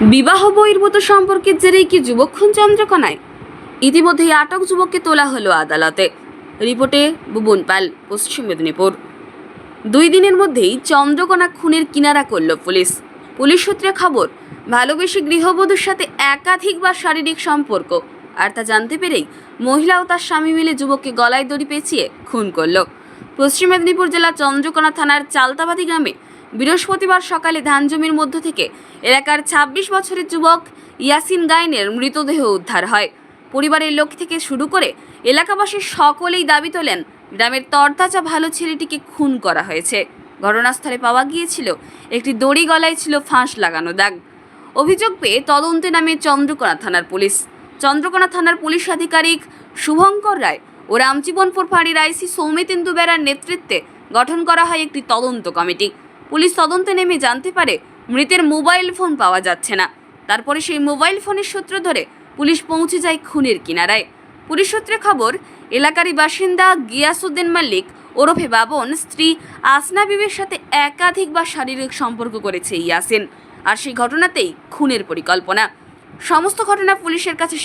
বিবাহ বহির্ভূত সম্পর্কের জেরেই কি যুবক খুন চন্দ্রকোনায়? ইতিমধ্যেই আটক যুবককে তোলা হলো আদালতে। রিপোর্টে বুবন পাল পশ্চিম মেদিনীপুর। দুই দিনের মধ্যেই চন্দ্রকোনা খুনের কিনারা করল পুলিশ। পুলিশ সূত্রে খবর, ভালোবেসে গৃহবধূর সাথে একাধিকবার শারীরিক সম্পর্ক। আর তা জানতে পেরেই মহিলা ও তার স্বামী মিলে যুবককে গলায় দড়ি পেঁচিয়ে খুন করল। পশ্চিম মেদিনীপুর জেলার চন্দ্রকোনা থানার চালতাবাদি গ্রামে বৃহস্পতিবার সকালে ধান জমির মধ্য থেকে এলাকার ২৬ বছরের যুবক ইয়াসিন গাইনের মৃতদেহ উদ্ধার হয়। পরিবারের লোক থেকে শুরু করে এলাকাবাসীর সকলেই দাবি তোলেন, গ্রামের তরতাজা ভালো ছেলেটিকে খুন করা হয়েছে। ঘটনাস্থলে পাওয়া গিয়েছিল, একটি দড়ি গলায় ছিল ফাঁস লাগানো দাগ। অভিযোগ পেয়ে তদন্তে নামে চন্দ্রকোনা থানার পুলিশ। চন্দ্রকোনা থানার পুলিশ আধিকারিক শুভঙ্কর রায় ও রামজীবনপুর ফাঁড়ির আইসি সৌমিতেন্দু বেরার নেতৃত্বে গঠন করা হয় একটি তদন্ত কমিটি। পুলিশ তদন্তে নেমে জানতে পারে মৃতের মোবাইল ফোন পাওয়া যাচ্ছে না। তারপরে সেই মোবাইল ফোনের সূত্র ধরে পুলিশ পৌঁছে যায় খুনের কিনারায়। পুলিশ সূত্রে খবর, এলাকারই বাসিন্দা গিয়াসুদ্দিন মাল্লিক ওরফে বাবন স্ত্রী আসনা বিবির সাথে একাধিকবার শারীরিক সম্পর্ক করেছে ইয়াসিন। আর সেই ঘটনাতেই খুনের পরিকল্পনা। সমস্ত ঘটনা পুলিশের কাছে